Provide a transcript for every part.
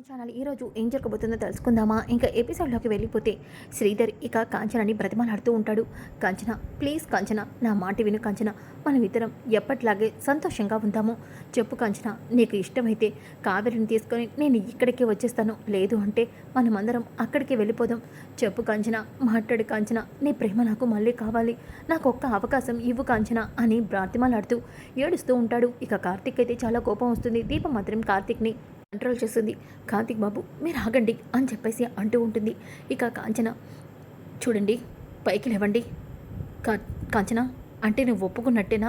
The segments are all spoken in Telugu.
మై ఛానల్ ఈరోజు ఏం జరగబోతుందో తెలుసుకుందామా? ఇంకా ఎపిసోడ్లోకి వెళ్ళిపోతే శ్రీధర్ ఇక కాంచనని బ్రతిమలాడుతూ ఉంటాడు. కాంచన ప్లీజ్ కాంచన నా మాట విను కాంచన. మనం ఇద్దరం ఎప్పటిలాగే సంతోషంగా ఉందాము. చెప్పు కాంచన నీకు ఇష్టమైతే కావేరిని తీసుకొని నేను ఇక్కడికే వచ్చేస్తాను. లేదు అంటే మనమందరం అక్కడికి వెళ్ళిపోదాం. చెప్పు కాంచన మాట్లాడు కాంచన. నీ ప్రేమ నాకు మళ్ళీ కావాలి. నాకు ఒక్క అవకాశం ఇవ్వు కాంచన అని బ్రతిమలాడుతూ ఏడుస్తూ ఉంటాడు. ఇక కార్తిక్ అయితే చాలా కోపం వస్తుంది. దీప మాత్రం కార్తిక్ని కంట్రోల్ చేస్తుంది. కార్తిక్ బాబు మీరు ఆగండి అని చెప్పేసి అంటూ ఉంటుంది. ఇక కాంచన చూడండి పైకి లేవండి. కా కాంచన అంటే నువ్వు ఒప్పుకున్నట్టేనా?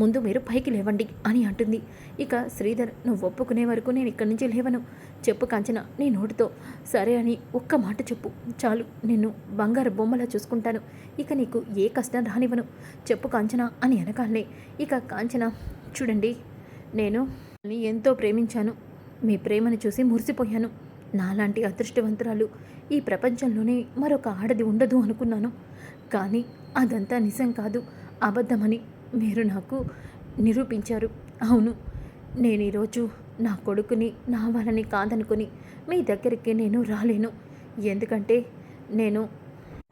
ముందు మీరు పైకి లేవండి అని అంటుంది. ఇక శ్రీధర్ నువ్వు ఒప్పుకునే వరకు నేను ఇక్కడి నుంచి లేవను. చెప్పు కాంచన నీ నోటితో. సరే అని ఒక్క మాట చెప్పు. చాలు నిన్ను బంగారు బొమ్మలా చూసుకుంటాను. ఇక నీకు ఏ కష్టం రానివ్వను. చెప్పు కాంచన అని అనగానే ఇక కాంచన చూడండి నేను ఎంతో ప్రేమించాను. మీ ప్రేమను చూసి మురిసిపోయాను. నాలాంటి అదృష్టవంతురాలు ఈ ప్రపంచంలోనే మరొక ఆడది ఉండదు అనుకున్నాను. కానీ అదంతా నిజం కాదు అబద్ధమని మీరు నాకు నిరూపించారు. అవును నేను ఈరోజు నా కొడుకుని నా వాళ్ళని కాదనుకుని మీ దగ్గరికి నేను రాలేను. ఎందుకంటే నేను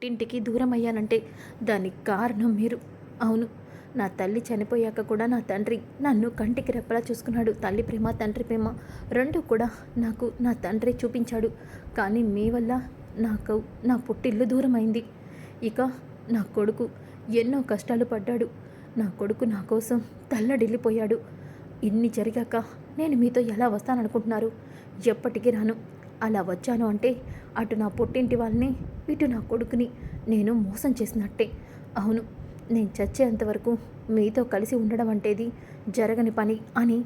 ఇంటికి దూరం అయ్యానంటే దానికి కారణం మీరు. అవును నా తల్లి చనిపోయాక కూడా నా తండ్రి నన్ను కంటికి రెప్పలా చూసుకున్నాడు. తల్లి ప్రేమ తండ్రి ప్రేమ రెండు కూడా నాకు నా తండ్రి చూపించాడు. కానీ మీ వల్ల నాకు నా పుట్టిల్లు దూరమైంది. ఇక నా కొడుకు ఎన్నో కష్టాలు పడ్డాడు. నా కొడుకు నా కోసం తల్లడిల్లిపోయాడు. ఇన్ని జరిగాక నేను మీతో ఎలా వస్తాననుకుంటున్నారు? ఎప్పటికీ రాను. అలా వచ్చాను అంటే అటు నా పుట్టింటి వాళ్ళని ఇటు నా కొడుకుని నేను మోసం చేసినట్టే. అవును నేను చచ్చేంతవరకు మీతో కలిసి ఉండడం అంటేది జరగని పని అని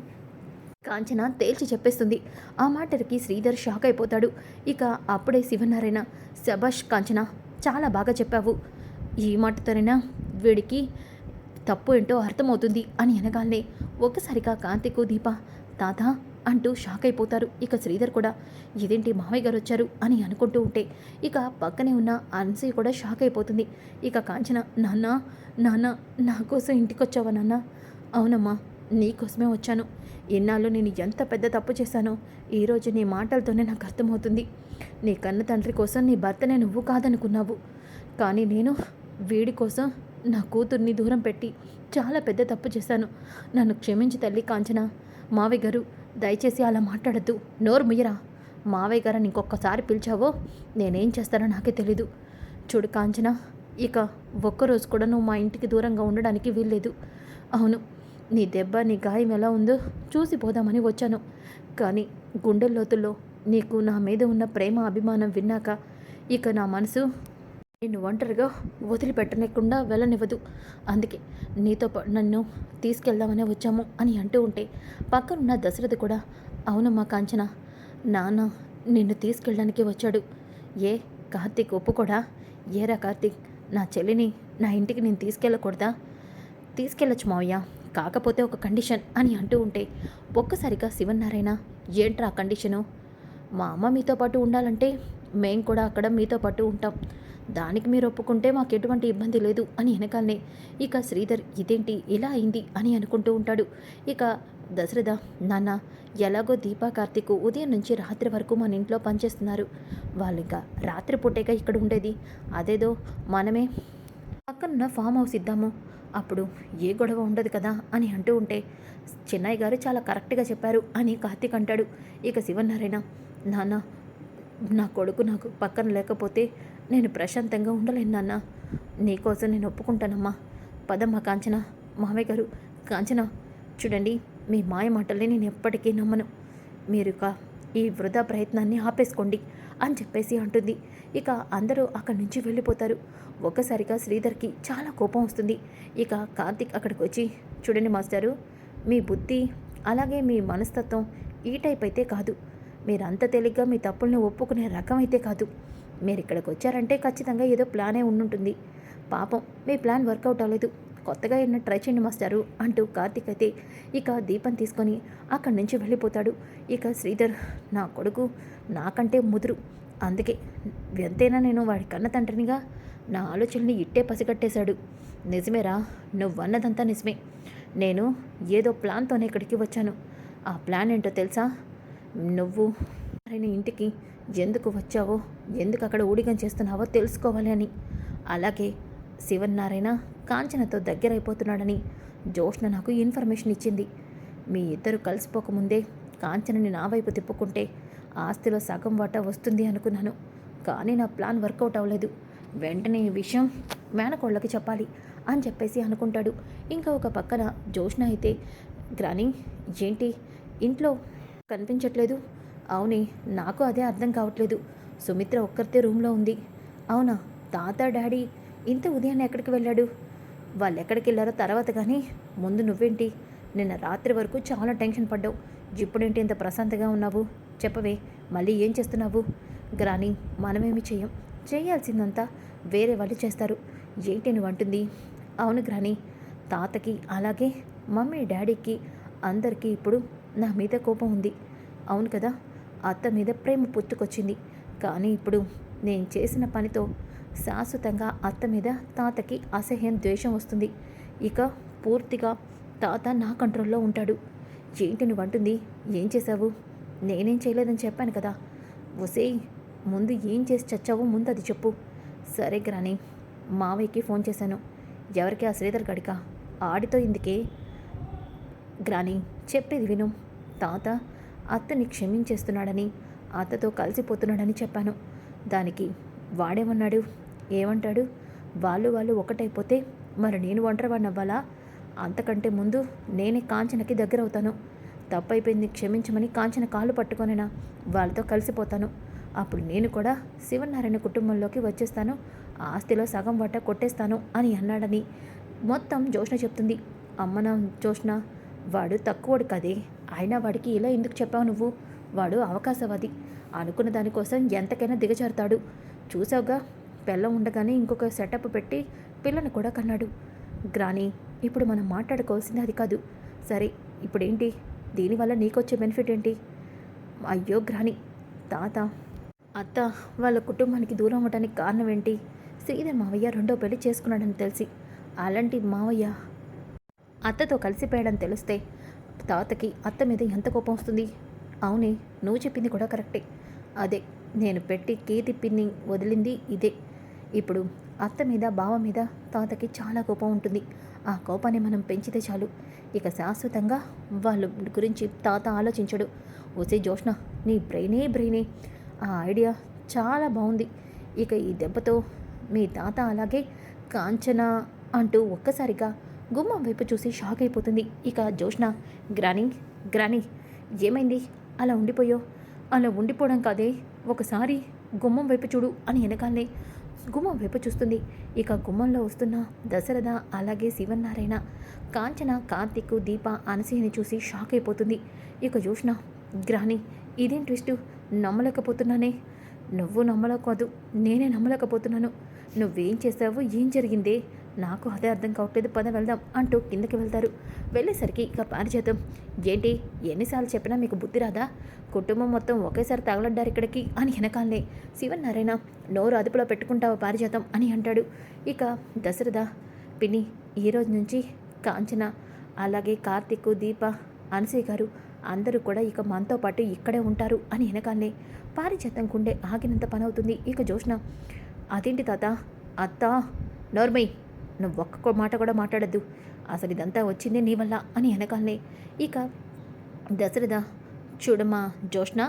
కాంచన తేల్చి చెప్పేస్తుంది. ఆ మాటలకి శ్రీధర్ షాక్ అయిపోతాడు. ఇక అప్పుడే శివనారాయణ శభాష్ కాంచన చాలా బాగా చెప్పావు. ఈ మాటతోనైనా వీడికి తప్పు ఏంటో అర్థమవుతుంది అని అనగానే ఒక్కసారిగా కాంతికు దీప తాత అంటూ షాక్ అయిపోతారు. ఇక శ్రీధర్ కూడా ఇదేంటి మావయ్య గారు వచ్చారు? అని అనుకుంటూ ఉంటే ఇక పక్కనే ఉన్న అన్సీ కూడా షాక్ అయిపోతుంది. ఇక కాంచన నాన్న నాన్న నా కోసం ఇంటికి వచ్చావా నాన్న? అవునమ్మా నీకోసమే వచ్చాను. ఇన్నాళ్ళు నేను ఎంత పెద్ద తప్పు చేశానో ఈరోజు నీ మాటలతోనే నాకు అర్థమవుతుంది. నీ కన్న తండ్రి కోసం నీ భర్తనే నువ్వు కాదనుకున్నావు. కానీ నేను వీడి కోసం నా కూతుర్ని దూరం పెట్టి చాలా పెద్ద తప్పు చేశాను. నన్ను క్షమించి తల్లి కాంచన. మావయ్య గారు దయచేసి అలా మాట్లాడద్దు. నోరు ముయ్యరా మావయ్య గారని ఇంకొకసారి పిలిచావో? నేనేం చేస్తానో నాకే తెలీదు. చూడు కాంచన ఇక ఒక్కరోజు కూడా నువ్వు మా ఇంటికి దూరంగా ఉండడానికి వీల్లేదు. అవును నీ దెబ్బ నీ గాయం ఎలా ఉందో చూసి పోదామని వచ్చాను. కానీ గుండె లోతుల్లో నీకు నా మీద ఉన్న ప్రేమ అభిమానం విన్నాక ఇక నా మనసు నిన్ను ఒంటరిగా వదిలిపెట్టనికుండా వెళ్ళనివ్వదు. అందుకే నీతో నన్ను తీసుకెళ్దామనే వచ్చాము అని అంటూ ఉంటే పక్కనున్న దశరథ కూడా అవునమ్మా కాంచన నాన్న నిన్ను తీసుకెళ్ళడానికి వచ్చాడు. ఏ కార్తీక్ ఒప్పుకోడా? ఏరా కార్తీక్ నా చెల్లిని నా ఇంటికి నేను తీసుకెళ్ళకూడదా? తీసుకెళ్ళచ్చు మావయ్య కాకపోతే ఒక కండిషన్ అని అంటూ ఉంటే ఒక్కసారిగా శివనారాయణ ఏంట్రా ఆ కండిషను? మా అమ్మ మీతో పాటు ఉండాలంటే మేం కూడా అక్కడ మీతో పాటు ఉంటాం. దానికి మీరు ఒప్పుకుంటే మాకు ఎటువంటి ఇబ్బంది లేదు అని వెనకాలనే. ఇక శ్రీధర్ ఇదేంటి? ఇలా అయింది? అని అనుకుంటూ ఉంటాడు. ఇక దశరథ నాన్న ఎలాగో దీపా కార్తీక్ ఉదయం నుంచి రాత్రి వరకు మన ఇంట్లో పనిచేస్తున్నారు. వాళ్ళు ఇంకా రాత్రి పూటేగా ఇక్కడ ఉండేది. అదేదో మనమే పక్కనున్న ఫామ్ హౌస్ ఇద్దాము. అప్పుడు ఏ గొడవ ఉండదు కదా? అని అంటూ ఉంటే చెన్నయ్య గారు చాలా కరెక్ట్గా చెప్పారు అని కార్తీక్ అంటాడు. ఇక శివనారాయణ నాన్న నా కొడుకు నాకు పక్కన లేకపోతే నేను ప్రశాంతంగా ఉండలేను నాన్న. నీకోసం నేను ఒప్పుకుంటానమ్మా. పదమ్మా కాంచన. మామయ్య గారు కాంచన. చూడండి మీ మాయ మాటల్ని నేను ఎప్పటికీ నమ్మను. మీరు ఇక ఈ వృధా ప్రయత్నాన్ని ఆపేసుకోండి అని చెప్పేసి అంటుంది. ఇక అందరూ అక్కడి నుంచి వెళ్ళిపోతారు. ఒక్కసారిగా శ్రీధర్కి చాలా కోపం వస్తుంది. ఇక కార్తిక్ అక్కడికి వచ్చి చూడండి మాస్టారు మీ బుద్ధి అలాగే మీ మనస్తత్వం ఈ టైప్ అయితే కాదు. మీరంత తేలిగ్గా మీ తప్పుల్ని ఒప్పుకునే రకం అయితే కాదు. మీరు ఇక్కడికి వచ్చారంటే ఖచ్చితంగా ఏదో ప్లానే ఉండుంటుంది. పాపం మీ ప్లాన్ వర్కౌట్ అవ్వలేదు. కొత్తగా ఏమైనా ట్రై చేయండి మాస్టారు అంటూ కార్తీక్ అయితే ఇక దీపం తీసుకొని అక్కడి నుంచి వెళ్ళిపోతాడు. ఇక శ్రీధర్ నా కొడుకు నాకంటే ముదురు. అందుకే ఎంతైనా నేను వాడి కన్న తండ్రినిగా నా ఆలోచనని ఇట్టే పసిగట్టేశాడు. నిజమేరా నువ్వన్నదంతా నిజమే. నేను ఏదో ప్లాన్తోనే ఇక్కడికి వచ్చాను. ఆ ప్లాన్ ఏంటో తెలుసా? నువ్వు ఆయన ఇంటికి ఎందుకు వచ్చావో ఎందుకు అక్కడ ఊడిగం చేస్తున్నావో తెలుసుకోవాలి అని. అలాగే శివన్నారాయణ కాంచనతో దగ్గరైపోతున్నాడని జోష్న నాకు ఇన్ఫర్మేషన్ ఇచ్చింది. మీ ఇద్దరు కలిసిపోకముందే కాంచనని నా వైపు తిప్పుకుంటే ఆస్తిలో సగం వాటా వస్తుంది అనుకున్నాను. కానీ నా ప్లాన్ వర్కౌట్ అవ్వలేదు. వెంటనే ఈ విషయం మేనకోళ్ళకి చెప్పాలి అని చెప్పేసి అనుకుంటాడు. ఇంకా ఒక పక్కన జోష్న అయితే గ్రాని ఏంటి? ఇంట్లో కనిపించట్లేదు. అవునే నాకు అదే అర్థం కావట్లేదు. సుమిత్ర ఒక్కరితే రూమ్లో ఉంది. అవునా తాత డాడీ ఇంత ఉదయాన్నే ఎక్కడికి వెళ్ళాడు? వాళ్ళు ఎక్కడికి వెళ్ళారో తర్వాత కానీ ముందు నువ్వేంటి? నిన్న రాత్రి వరకు చాలా టెన్షన్ పడ్డావు. ఇప్పుడేంటి ఇంత ప్రశాంతంగా ఉన్నావు? చెప్పవే మళ్ళీ ఏం చేస్తున్నావు? గ్రాని మనమేమి చేయం చేయాల్సిందంతా వేరే వాళ్ళు చేస్తారు. ఏంటి నువ్వు అంటుంది? అవును గ్రాని తాతకి అలాగే మమ్మీ డాడీకి అందరికీ ఇప్పుడు నా మీద కోపం ఉంది. అవును కదా? అత్త మీద ప్రేమ పుట్టుకొచ్చింది. కానీ ఇప్పుడు నేను చేసిన పనితో శాశ్వతంగా అత్త మీద తాతకి అసహ్యం ద్వేషం వస్తుంది. ఇక పూర్తిగా తాత నా కంట్రోల్లో ఉంటాడు. ఏంటి నువ్వు అంటుంది ఏం చేశావు? నేనేం చేయలేదని చెప్పాను కదా. ఒసేయ్ ముందు ఏం చేసి చచ్చావో ముందు అది చెప్పు. సరే గ్రాని మావయ్యకి ఫోన్ చేశాను. ఎవరికి ఆ శ్రీధర్ గడిక? ఆడితో ఇందుకే. గ్రాని చెప్పేది విను. తాత అత్తని క్షమించేస్తున్నాడని అత్తతో కలిసిపోతున్నాడని చెప్పాను. దానికి వాడేమన్నాడు? ఏమంటాడు? వాళ్ళు వాళ్ళు ఒకటైపోతే మరి నేను ఒంటరివాడిని అవ్వాలా అంతకంటే ముందు నేనే కాంచనకి దగ్గర అవుతాను తప్పైపోయింది క్షమించమని కాంచన కాళ్ళు పట్టుకొనినా వాళ్ళతో కలిసిపోతాను. అప్పుడు నేను కూడా శివనారాయణ కుటుంబంలోకి వచ్చేస్తాను. ఆస్తిలో సగం వాటా కొట్టేస్తాను అని అన్నాడని మొత్తం జోష్ణ చెప్తుంది. అమ్మన జోష్ణ వాడు తక్కువడు కదే. అయినా వాడికి ఇలా ఎందుకు చెప్పావు నువ్వు? వాడు అవకాశవాది. అనుకున్న దానికోసం ఎంతకైనా దిగజారుతాడు. చూసావుగా? పిల్ల ఉండగానే ఇంకొక సెటప్ పెట్టి పిల్లని కూడా కన్నాడు. గ్రాని ఇప్పుడు మనం మాట్లాడుకోవాల్సింది అది కాదు. సరే ఇప్పుడేంటి? దీనివల్ల నీకొచ్చే బెనిఫిట్ ఏంటి? అయ్యో గ్రాని తాత. అత్త వాళ్ళ కుటుంబానికి దూరం అవ్వడానికి కారణం ఏంటి? శ్రీధర్ మావయ్య రెండో పెళ్ళి చేసుకున్నాడని తెలిసి. అలాంటి మావయ్య. అత్తతో కలిసిపోయాడని తెలిస్తే తాతకి అత్త మీద ఎంత కోపం వస్తుంది? అవునే నువ్వు చెప్పింది కూడా కరెక్టే. అదే నేను పెట్టి కీతి పిన్ని వదిలింది ఇదే. ఇప్పుడు అత్త మీద బావ మీద తాతకి చాలా కోపం ఉంటుంది. ఆ కోపాన్ని మనం పెంచితే చాలు. ఇక శాశ్వతంగా వాళ్ళ గురించి తాత ఆలోచించడు. ఓసే జోష్న నీ బ్రెయినే బ్రెయినే. ఆ ఐడియా చాలా బాగుంది ఇక ఈ దెబ్బతో మీ తాత అలాగే కాంచన అంటూ ఒక్కసారిగా గుమ్మం వైపు చూసి షాక్ అయిపోతుంది. ఇక జోష్న గ్రాని గ్రానీ ఏమైంది? అలా ఉండిపోయో? అలా ఉండిపోవడం కాదే. ఒకసారి గుమ్మం వైపు చూడు అని వెనకాలనే గుమ్మం వైపు చూస్తుంది. ఇక గుమ్మంలో వస్తున్న దశరథ అలాగే శివనారాయణ కాంచన కార్తిక్ దీప అనసూయని చూసి షాక్ అయిపోతుంది. ఇక జోష్న గ్రాని ఇదేం ట్విస్ట్? నమ్మలేకపోతున్నానే. నువ్వు నమ్మలేకపోదు. నేనే నమ్మలేకపోతున్నాను. నువ్వేం చేసావు ఏం జరిగిందే? నాకు అదే అర్థం కావట్లేదు పద వెళ్దాం అంటూ కిందకి వెళ్తారు. వెళ్ళేసరికి ఇక పారిజాతం. ఏంటి ఎన్నిసార్లు చెప్పినా మీకు బుద్ధి రాదా? కుటుంబం మొత్తం ఒకేసారి తగలడ్డారు ఇక్కడికి అని వెనకాలనే. శివనారాయణ నోరు అదుపులో పెట్టుకుంటావా పారిజాతం అని అంటాడు. ఇక దశరథ పిన్ని ఈ రోజు నుంచి కాంచన అలాగే కార్తీకు దీప అనసూయ గారు అందరూ కూడా ఇక మనతో పాటు ఇక్కడే ఉంటారు అని వెనకాలనే. పారిజాతం కుండే ఆగినంత పని అవుతుంది ఇక జోష్న అదేంటి తాత? అత్త నోర్మై నువ్వు ఒక్క మాట కూడా మాట్లాడద్దు. అసలు ఇదంతా వచ్చిందే నీ వల్ల అని వెనకాలనే ఇక దశరథ చూడమ్మా జోష్ణ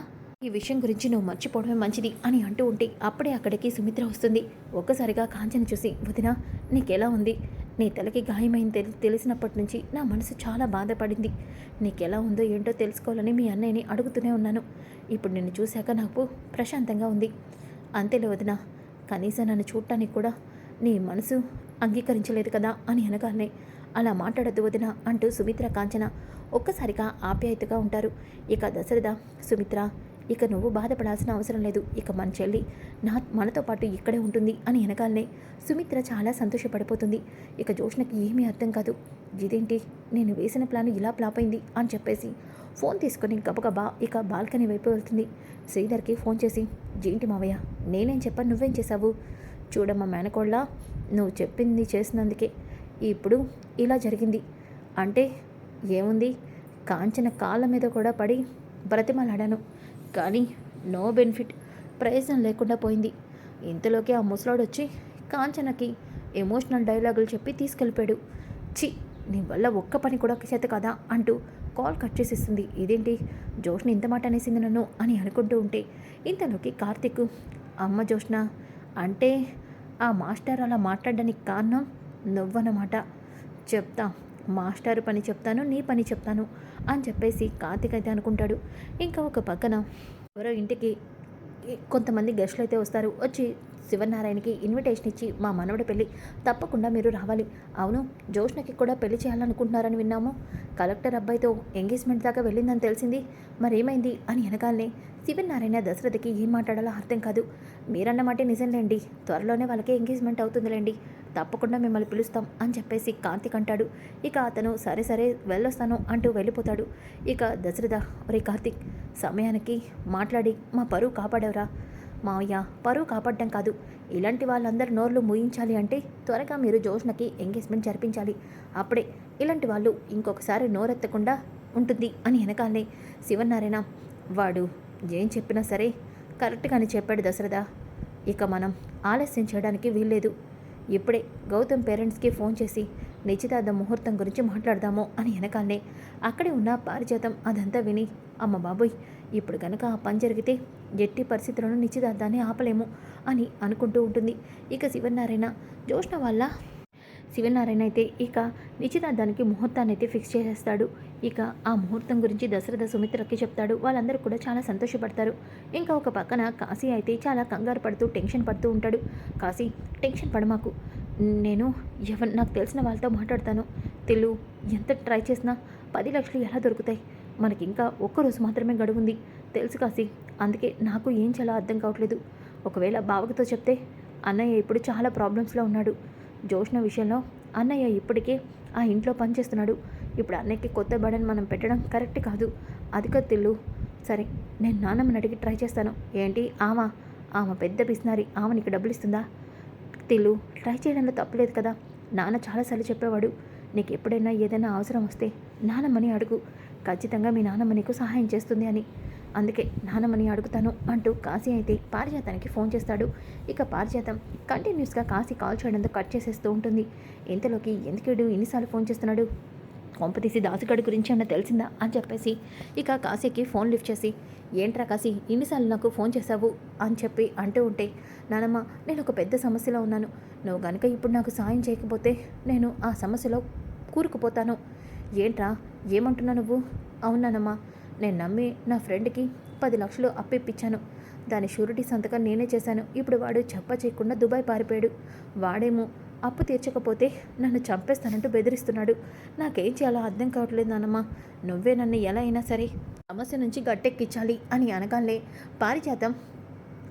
ఈ విషయం గురించి నువ్వు మర్చిపోవడమే మంచిది అని అంటూ ఉంటే అప్పుడే అక్కడికి సుమిత్ర వస్తుంది. ఒక్కసారిగా కాంచన చూసి వదిన నీకెలా ఉంది? నీ తలకి గాయమైంది తెలి తెలిసినప్పటి నుంచి నా మనసు చాలా బాధపడింది. నీకెలా ఉందో ఏంటో తెలుసుకోవాలని మీ అన్నయ్యని అడుగుతూనే ఉన్నాను. ఇప్పుడు నిన్ను చూశాక నాకు ప్రశాంతంగా ఉంది. అంతేలే వదిన కనీసం నన్ను చూడటానికి కూడా నీ మనసు అంగీకరించలేదు కదా అని అనగానే అలా మాట్లాడద్దు వదిన అంటూ సుమిత్ర కాంచన ఒక్కసారిగా ఆప్యాయతగా ఉంటారు. ఇక దశరథ సుమిత్ర ఇక నువ్వు బాధపడాల్సిన అవసరం లేదు. ఇక మన చెల్లి నా మనతో పాటు ఇక్కడే ఉంటుంది అని వెనకాలనే సుమిత్ర చాలా సంతోషపడిపోతుంది. ఇక జోష్ణకి ఏమీ అర్థం కాదు. ఇదేంటి? నేను వేసిన ప్లాన్ ఇలా ఫ్లాప్ అయింది అని చెప్పేసి ఫోన్ తీసుకొని గబగబా ఇక బాల్కనీ వైపు వెళ్తుంది. శ్రీధర్కి ఫోన్ చేసి ఏంటి మావయ్య నేనేం చెప్పాను నువ్వేం చేశావు? చూడమ్మా మేనకోళ్ళ నువ్వు చెప్పింది చేసినందుకే ఇప్పుడు ఇలా జరిగింది. అంటే ఏముంది? కాంచన కాళ్ళ మీద కూడా పడి బ్రతిమలాడాను. కానీ నో బెనిఫిట్. ప్రయోజనం లేకుండా పోయింది. ఇంతలోకి ఆ ముసలాడు వచ్చి కాంచనకి ఎమోషనల్ డైలాగులు చెప్పి తీసుకెళ్ళిపోయాడు. చి నీ వల్ల ఒక్క పని కూడా చేత కదా అంటూ కాల్ కట్ చేసేస్తుంది. ఇదేంటి? జోష్ని ఇంత మాట అనేసింది నన్ను అని అనుకుంటూ ఉంటే ఇంతలోకి కార్తిక్ అమ్మ జోష్న అంటే ఆ మాస్టర్ అలా మాట్లాడడానికి కారణం నువ్వన్నమాట. చెప్తా మాస్టర్ పని చెప్తాను నీ పని చెప్తాను అని చెప్పేసి కార్తిక్ అయితే అనుకుంటాడు. ఇంకా ఒక పక్కన ఎవరో ఇంటికి కొంతమంది గెస్టులు అయితే వస్తారు. వచ్చి శివనారాయణకి ఇన్విటేషన్ ఇచ్చి మా మనవడి పెళ్ళి తప్పకుండా మీరు రావాలి. అవును జోష్నకి కూడా పెళ్ళి చేయాలనుకుంటున్నారని విన్నాము. కలెక్టర్ అబ్బాయితో ఎంగేజ్మెంట్ దాకా వెళ్ళిందని తెలిసింది. మరేమైంది అని వెనకాలనే శివనారాయణ దశరథకి ఏం మాట్లాడాలో అర్థం కాదు. మీరన్నమాటే నిజంలేండి త్వరలోనే వాళ్ళకి ఎంగేజ్మెంట్ అవుతుందిలేండి తప్పకుండా మిమ్మల్ని పిలుస్తాం అని చెప్పేసి కార్తిక్ అంటాడు. ఇక అతను సరే సరే వెళ్ళొస్తాను అంటూ వెళ్ళిపోతాడు. ఇక దశరథ ఒరే కార్తిక్ సమయానికి మాట్లాడి మా పరువు కాపాడేవరా. మావయ్య పరువు కాపాడడం కాదు. ఇలాంటి వాళ్ళందరి నోర్లు మూయించాలి అంటే త్వరగా మీరు జోష్నకి ఎంగేజ్మెంట్ జరిపించాలి. అప్పుడే ఇలాంటి వాళ్ళు ఇంకొకసారి నోరెత్తకుండా ఉంటుంది అని వెనకాలే శివనారాయణ వాడు ఏం చెప్పినా సరే కరెక్ట్గానే చెప్పాడు దశరథ. ఇక మనం ఆలస్యం చేయడానికి వీల్లేదు. ఇప్పుడే గౌతమ్ పేరెంట్స్కి ఫోన్ చేసి నిశ్చితార్థ ముహూర్తం గురించి మాట్లాడదాము అని వెనకాలనే. అక్కడే ఉన్న పారిజాతం అదంతా విని అమ్మ బాబోయ్ ఇప్పుడు కనుక ఆ పని జరిగితే ఎట్టి పరిస్థితులను నిశ్చితార్థాన్ని ఆపలేము అని అనుకుంటూ ఉంటుంది. ఇక శివనారాయణ జోష్ణ వల్ల శివనారాయణ అయితే ఇక నిశ్చితార్థానికి ముహూర్తాన్ని అయితే ఫిక్స్ చేసేస్తాడు. ఇక ఆ ముహూర్తం గురించి దశరథ సుమిత్రకి చెప్తాడు. వాళ్ళందరూ కూడా చాలా సంతోషపడతారు. ఇంకా ఒక పక్కన కాశీ అయితే చాలా కంగారు పడుతూ టెన్షన్ పడుతూ ఉంటాడు. కాశీ టెన్షన్ పడమాకు. నేను ఎవరు నాకు తెలిసిన వాళ్ళతో మాట్లాడతాను. తెలు ఎంత ట్రై చేసినా పది లక్షలు ఎలా దొరుకుతాయి? మనకి ఇంకా ఒక్కరోజు మాత్రమే గడువుంది. తెలుసు కాశీ అందుకే నాకు ఏం చాలా అర్థం కావట్లేదు. ఒకవేళ బావకతో చెప్తే అన్నయ్య ఇప్పుడు చాలా ప్రాబ్లమ్స్లో ఉన్నాడు. జోష్న విషయంలో అన్నయ్య ఇప్పటికే ఆ ఇంట్లో పనిచేస్తున్నాడు ఇప్పుడు అన్నయ్యకి కొత్త బడని మనం పెట్టడం కరెక్ట్ కాదు. అది తిల్లు. సరే నేను నాన్నమ్మని అడిగి ట్రై చేస్తాను. ఏంటి? ఆమె ఆమె పెద్ద పిసినారి ఆమె నీకు డబ్బులు ఇస్తుందా? తిల్లు ట్రై చేయడంలో తప్పలేదు కదా. నాన్న చాలాసార్లు చెప్పేవాడు. నీకు ఎప్పుడైనా ఏదైనా అవసరం వస్తే నానమ్మని అడుగు. ఖచ్చితంగా మీ నాన్నమ్మ నీకు సహాయం చేస్తుంది అని. అందుకే నానమ్మని అడుగుతాను అంటూ కాశీ అయితే పారిజాతానికి ఫోన్ చేస్తాడు. ఇక పారిజాతం కంటిన్యూస్గా కాశీ కాల్ చేయడంతో కట్ చేసేస్తూ ఉంటుంది. ఇంతలోకి ఎందుకు ఎన్నిసార్లు ఫోన్ చేస్తున్నాడు? కొంపతీసి దాసుగాడి గురించి అన్న తెలిసిందా అని చెప్పేసి ఇక కాశీకి ఫోన్ లిఫ్ట్ చేసి ఏంట్రా కాశీ ఇన్నిసార్లు నాకు ఫోన్ చేశావు? అని చెప్పి అంటూ ఉంటే నానమ్మ నేను ఒక పెద్ద సమస్యలో ఉన్నాను. నువ్వు గనుక ఇప్పుడు నాకు సాయం చేయకపోతే నేను ఆ సమస్యలో కూరుకుపోతాను. ఏంట్రా ఏమంటున్నా నువ్వు? అవునానమ్మా నేను నమ్మి నా ఫ్రెండ్కి పది లక్షలు అప్పిప్పించాను దాని షూరిటీ సంతకం నేనే చేశాను. ఇప్పుడు వాడు చెప్ప చేయకుండా దుబాయ్ పారిపోయాడు. వాడేమో అప్పు తీర్చకపోతే నన్ను చంపేస్తానంటూ బెదిరిస్తున్నాడు. నాకేం చేయాలో అర్థం కావట్లేదు నాన్నమ్మ నువ్వే నన్ను ఎలా అయినా సరే సమస్య నుంచి గట్టెక్కించాలి అని అనగానే పారిజాతం.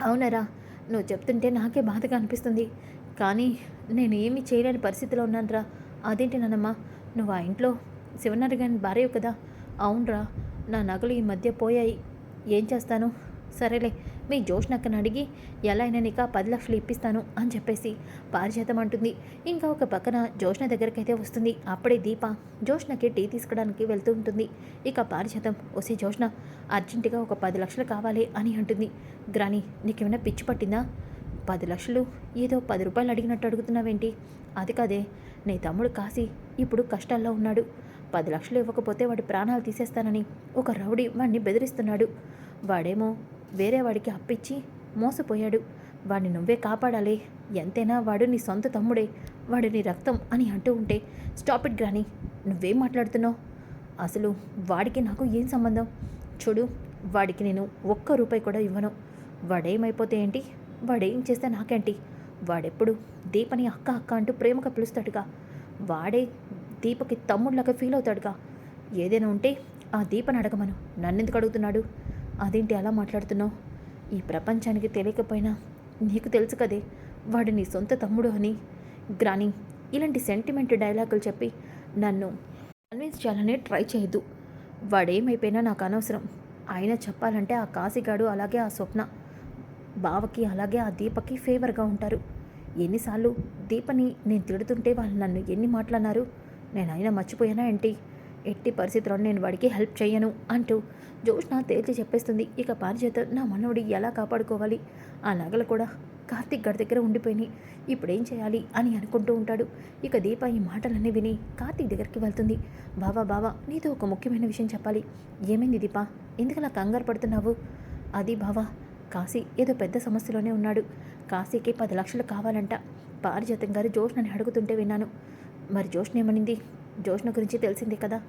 అవునరా నువ్వు చెప్తుంటే నాకే బాధగా అనిపిస్తుంది. కానీ నేను ఏమి చేయలేని పరిస్థితిలో ఉన్నానురా. అదేంటి నాన్నమ్మ నువ్వు ఆ ఇంట్లో శివనారాయణ భార్య కదా? అవునరా నా నగలు ఈ మధ్య పోయాయి. ఏం చేస్తాను? సరేలే మీ జోష్నక్కని అడిగి ఎలా అయినా నీకు ఆ పది లక్షలు ఇప్పిస్తాను అని చెప్పేసి పారిజాతం అంటుంది ఇంకా ఒక పక్కన జోష్న దగ్గరకైతే వస్తుంది. అప్పుడే దీప జోష్నకి టీ తీసుకోవడానికి వెళ్తూ ఉంటుంది. ఇక పారిజాతం వసే జోష్న అర్జెంటుగా ఒక పది లక్షలు కావాలి అని అంటుంది. గ్రాని నీకేమైనా పిచ్చి పట్టిందా? పది లక్షలు? ఏదో పది రూపాయలు అడిగినట్టు అడుగుతున్నావేంటి? అది కాదే నీ తమ్ముడు కాసి ఇప్పుడు కష్టాల్లో ఉన్నాడు. పది లక్షలు ఇవ్వకపోతే వాడి ప్రాణాలు తీసేస్తానని ఒక రౌడీ వాడిని బెదిరిస్తున్నాడు. వాడేమో వేరే వాడికి అప్పిచ్చి మోసపోయాడు. వాడిని నువ్వే కాపాడాలి. ఎంతైనా వాడు నీ సొంత తమ్ముడే. వాడు నీ రక్తం అని అంటూ ఉంటే స్టాప్ ఇట్ గ్రాని నువ్వేం మాట్లాడుతున్నావు? అసలు వాడికి నాకు ఏం సంబంధం? చూడు వాడికి నేను ఒక్క రూపాయి కూడా ఇవ్వను. వాడేమైపోతే ఏంటి? వాడేం చేస్తే నాకేంటి? వాడెప్పుడు దీపని అక్క అక్క అంటూ ప్రేమగా పిలుస్తాడుగా. వాడే దీపకి తమ్ముళ్ళగా ఫీల్ అవుతాడుగా ఏదైనా ఉంటే ఆ దీపని అడగమను. నన్నెందుకు అడుగుతున్నాడు? అదేంటి అలా మాట్లాడుతున్నావు? ఈ ప్రపంచానికి తెలియకపోయినా నీకు తెలుసు కదే వాడు నీ సొంత తమ్ముడు అని. గ్రాని ఇలాంటి సెంటిమెంట్ డైలాగులు చెప్పి నన్ను కన్విన్స్ చేయాలని ట్రై చేయొద్దు. వాడేమైపోయినా నాకు అనవసరం. ఆయన చెప్పాలంటే ఆ కాశీగాడు అలాగే ఆ స్వప్న. బావకి అలాగే ఆ దీపకి ఫేవర్గా ఉంటారు. ఎన్నిసార్లు దీపని నేను తిడుతుంటే వాళ్ళు నన్ను ఎన్ని మాట్లాడినారు? నేను అయినా మర్చిపోయానా ఏంటి? ఎట్టి పరిస్థితుల్లో నేను వాడికి హెల్ప్ చేయను అంటూ జోష్న తేల్చి చెప్పేస్తుంది. ఇక పారిజాతం నా మనవడి ఎలా కాపాడుకోవాలి? ఆ నగలు కూడా కార్తిక్ గడి దగ్గర ఉండిపోయినాయి. ఇప్పుడేం చేయాలి అని అనుకుంటూ ఉంటాడు. ఇక దీప ఈ మాటలన్నీ విని కార్తిక్ దగ్గరికి వెళ్తుంది. బావా బావా నీతో ఒక ముఖ్యమైన విషయం చెప్పాలి. ఏమైంది దీప? ఎందుకలా కంగారు పడుతున్నావు? అది బావా కాశీ ఏదో పెద్ద సమస్యలోనే ఉన్నాడు. కాశీకి పది లక్షలు కావాలంట. పారిజాతం గారు జోష్నని అడుగుతుంటే విన్నాను. మరి జోష్న జోష్ణ గురించి తెలిసిందే కదా?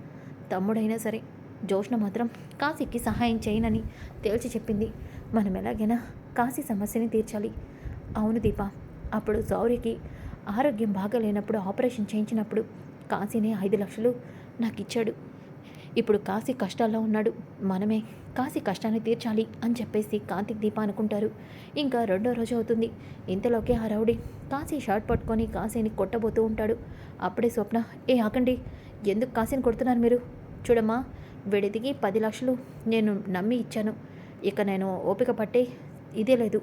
తమ్ముడైనా సరే జోష్ణ మాత్రం కాశీకి సహాయం చేయనని తేల్చి చెప్పింది. మనం ఎలాగైనా కాశీ సమస్యని తీర్చాలి. అవును దీప అప్పుడు సౌర్యకి ఆరోగ్యం బాగాలేనప్పుడు ఆపరేషన్ చేయించినప్పుడు కాశీనే ఐదు లక్షలు నాకు ఇచ్చాడు ఇప్పుడు కాశీ కష్టాల్లో ఉన్నాడు. మనమే కాశీ కష్టాన్ని తీర్చాలి అని చెప్పేసి కార్తిక్ దీప అనుకుంటారు. ఇంకా రెండో రోజు అవుతుంది. ఇంతలోకే ఆ రౌడీ కాశీ షార్ట్ పట్టుకొని కాశీని కొట్టబోతూ ఉంటాడు. అప్పుడే స్వప్న ఏ ఆకండి ఎందుకు కాశీని కొడుతున్నారు మీరు? చూడమ్మా వీడిదికి పది లక్షలు నేను నమ్మి ఇచ్చాను. ఇక నేను ఓపిక పట్టే ఇదే లేదు.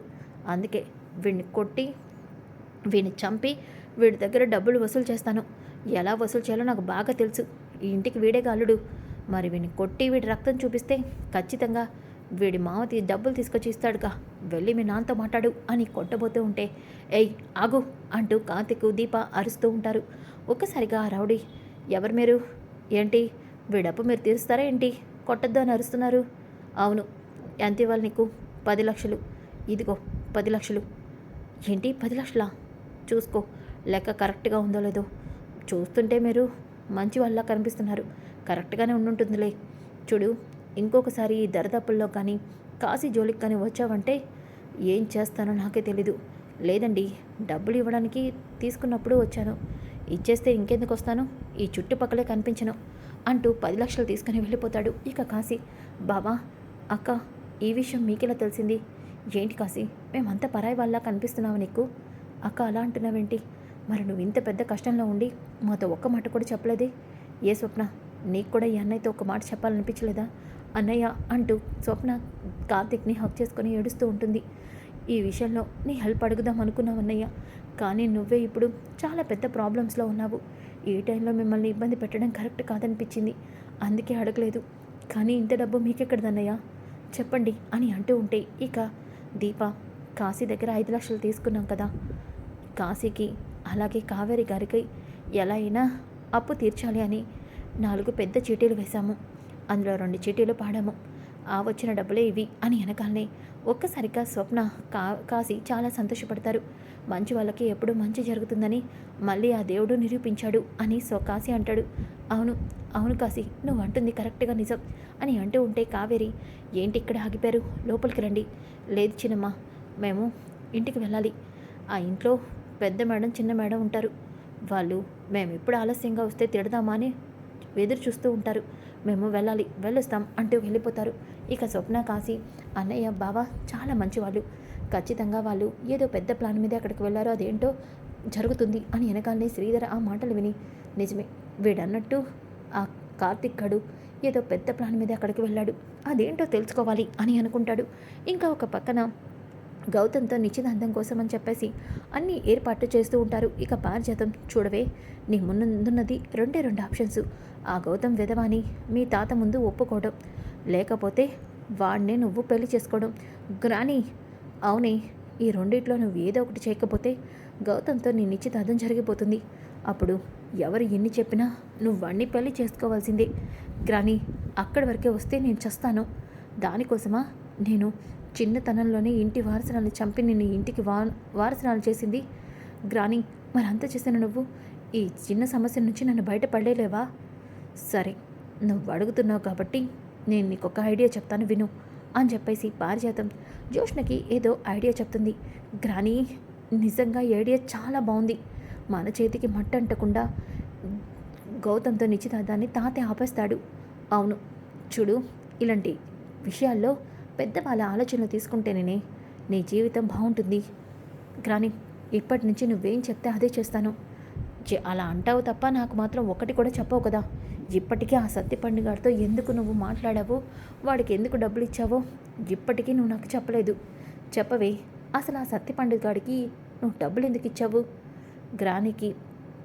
అందుకే వీడిని కొట్టి వీడిని చంపి వీడి దగ్గర డబ్బులు వసూలు చేస్తాను. ఎలా వసూలు చేయాలో నాకు బాగా తెలుసు. ఈ ఇంటికి వీడే గాలుడు మరి వీడిని కొట్టి వీడి రక్తం చూపిస్తే ఖచ్చితంగా వీడి మామ డబ్బులు తీసుకొచ్చి ఇస్తాడుగా. వెళ్ళి మీ నాన్నతో మాట్లాడు అని కొట్టబోతూ ఉంటే ఏయ్ ఆగు అంటూ కార్తిక్ దీప అరుస్తూ ఉంటారు. ఒక్కసారిగా రౌడీ ఎవరు మీరు? ఏంటి? వీడప్పు మీరు తీరుస్తారా ఏంటి? కొట్టద్దు అని అరుస్తున్నారు. అవును ఎంత ఇవ్వాలి నీకు? పది లక్షలు. ఇదిగో పది లక్షలు. ఏంటి పది లక్షలా? చూసుకో లెక్క కరెక్ట్గా ఉందో లేదో. చూస్తుంటే మీరు మంచి వాళ్ళ కనిపిస్తున్నారు. కరెక్ట్గానే ఉండుంటుందిలే. చూడు ఇంకొకసారి ఈ దరదప్పుల్లో కానీ కాశీ జోలికి కానీ వచ్చావంటే ఏం చేస్తానో నాకే తెలీదు. లేదండి డబ్బులు ఇవ్వడానికి తీసుకున్నప్పుడు వచ్చాను. ఇచ్చేస్తే ఇంకెందుకు వస్తాను? ఈ చుట్టుపక్కలే కనిపించను అంటూ పది లక్షలు తీసుకుని వెళ్ళిపోతాడు ఇక కాశీ. బాబా అక్క ఈ విషయం మీకెలా తెలిసింది? ఏంటి కాశీ మేమంతా పరాయి వాళ్ళ కనిపిస్తున్నావు నీకు? అక్క అలా అంటున్నావేంటి? మరి నువ్వు ఇంత పెద్ద కష్టంలో ఉండి మాతో ఒక్క మాట కూడా చెప్పలేదే? ఏ స్వప్న? నీకు కూడా ఈ అన్నయ్యతో ఒక మాట చెప్పాలనిపించలేదా? అన్నయ్య అంటూ స్వప్న కార్తిక్ని హక్ చేసుకొని ఏడుస్తూ ఉంటుంది. ఈ విషయంలో నీ హెల్ప్ అడుగుదాం అనుకున్నావు అన్నయ్య. కానీ నువ్వే ఇప్పుడు చాలా పెద్ద ప్రాబ్లమ్స్లో ఉన్నావు. ఈ టైంలో మిమ్మల్ని ఇబ్బంది పెట్టడం కరెక్ట్ కాదనిపించింది. అందుకే అడగలేదు. కానీ ఇంత డబ్బు మీకెక్కడదన్నయ్య? చెప్పండి అని అంటూ ఉంటే ఇక దీప కాశీ దగ్గర ఐదు లక్షలు తీసుకున్నాం కదా. కాశీకి అలాగే కావేరి గారికి ఎలా అయినా అప్పు తీర్చాలి అని నాలుగు పెద్ద చీటీలు వేశాము. అందులో రెండు చీటీలు పాడాము. ఆ వచ్చిన డబ్బులే ఇవి అని వెనకాలనే ఒక్కసారిగా స్వప్న కా కాసి చాలా సంతోషపడతారు. మంచి వాళ్ళకి ఎప్పుడు మంచి జరుగుతుందని మళ్ళీ ఆ దేవుడు నిరూపించాడు అని సో కాశీ అంటాడు. అవును అవును కాశీ నువ్వు అంటుంది కరెక్ట్గా నిజం అని అంటూ ఉంటే కావేరి ఏంటి ఇక్కడ ఆగిపోయారు? లోపలికి రండి. లేదు చిన్నమ్మ మేము ఇంటికి వెళ్ళాలి. ఆ ఇంట్లో పెద్ద మేడం చిన్న మేడం ఉంటారు. వాళ్ళు మేము ఎప్పుడు ఆలస్యంగా వస్తే తిడదామా అని ఎదురు చూస్తూ ఉంటారు. మేము వెళ్ళాలి వెళ్ళొస్తాం అంటూ వెళ్ళిపోతారు. ఇక స్వప్న కాశీ అన్నయ్య బావ చాలా మంచివాళ్ళు. ఖచ్చితంగా వాళ్ళు ఏదో పెద్ద ప్లాన్ మీద అక్కడికి వెళ్ళారో అదేంటో జరుగుతుంది అని వెనకాలనే శ్రీధర ఆ మాటలు విని నిజమే వీడన్నట్టు ఆ కార్తిక్ గడు ఏదో పెద్ద ప్లాన్ మీద అక్కడికి వెళ్ళాడు. అదేంటో తెలుసుకోవాలి అని అనుకుంటాడు. ఇంకా ఒక పక్కన గౌతమ్తో నిశ్చితార్థం కోసం అని చెప్పేసి అన్ని ఏర్పాట్లు చేస్తూ ఉంటారు. ఇక పారిజాతం చూడవే. నీ ముందున్నది రెండే రెండు ఆప్షన్స్. ఆ గౌతమ్ విధవాని మీ తాత ముందు ఒప్పుకోవడం. లేకపోతే వాడినే నువ్వు పెళ్ళి చేసుకోవడం. గ్రాని అవునే ఈ రెండిట్లో నువ్వు ఏదో ఒకటి చేయకపోతే గౌతమ్తో నీ నిశ్చితార్థం జరిగిపోతుంది. అప్పుడు ఎవరు ఎన్ని చెప్పినా నువ్వు వాడిని పెళ్ళి చేసుకోవాల్సిందే. గ్రాని అక్కడి వరకే వస్తే నేను చస్తాను. దానికోసమా నేను చిన్నతనంలోనే ఇంటి వారసనాలు చంపి నిన్ను ఇంటికి వా వారసనాలు చేసింది గ్రాని. మరంత అంత చేసిన నువ్వు? ఈ చిన్న సమస్య నుంచి నన్ను బయటపడలేవా? సరే నువ్వు అడుగుతున్నావు కాబట్టి నేను నీకు ఒక ఐడియా చెప్తాను విను అని చెప్పేసి పారిజాతం. జోష్ణకి ఏదో ఐడియా చెప్తుంది. గ్రాని నిజంగా ఈ ఐడియా చాలా బాగుంది మన చేతికి మట్ట అంటకుండా గౌతమ్తో నిశ్చితార్థాన్ని తాతే ఆపేస్తాడు. అవును చూడు ఇలాంటి విషయాల్లో పెద్దవాళ్ళ ఆలోచనలు తీసుకుంటేనే నీ జీవితం బాగుంటుంది. కానీ ఇప్పటి నుంచి నువ్వేం చెప్తే అదే చేస్తాను. అలా అంటావు తప్ప నాకు మాత్రం ఒకటి కూడా చెప్పవు కదా. ఇప్పటికీ ఆ సత్య గారితో ఎందుకు నువ్వు మాట్లాడావో? వాడికి ఎందుకు డబ్బులు ఇచ్చావో? ఇప్పటికీ నువ్వు నాకు చెప్పలేదు. చెప్పవే అసలు ఆ సత్య పండుగాడికి నువ్వు డబ్బులు ఎందుకు ఇచ్చావు? గ్రానికి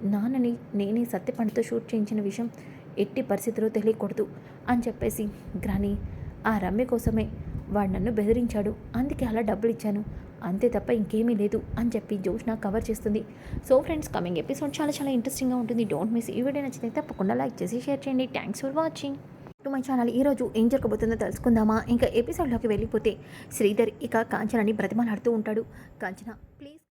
నాన్నని నేనే సత్య పండుతో షూట్ చేయించిన విషయం ఎట్టి పరిస్థితిలో తెలియకూడదు అని చెప్పేసి గ్రాని ఆ రమ్య కోసమే వాడు నన్ను బెదిరించాడు. అందుకే అలా డబ్బులు ఇచ్చాను అంతే తప్ప ఇంకేమీ లేదు అని చెప్పి జోష్న కవర్ చేస్తుంది. సో ఫ్రెండ్స్ కమింగ్ ఎపిసోడ్ చాలా చాలా ఇంట్రెస్టింగ్గా ఉంటుంది. డోంట్ మిస్ ఈ వీడియో నచ్చితే తప్పకుండా లైక్ చేసి షేర్ చేయండి. Thanks for watching to my channel ఈరోజు ఏం జరగబోతుందో తెలుసుకుందామా? ఇంకా ఎపిసోడ్లోకి వెళ్ళిపోతే శ్రీధర్ ఇక కాంచనని బ్రతిమలాడుతూ ఉంటాడు. కాంచన ప్లీజ్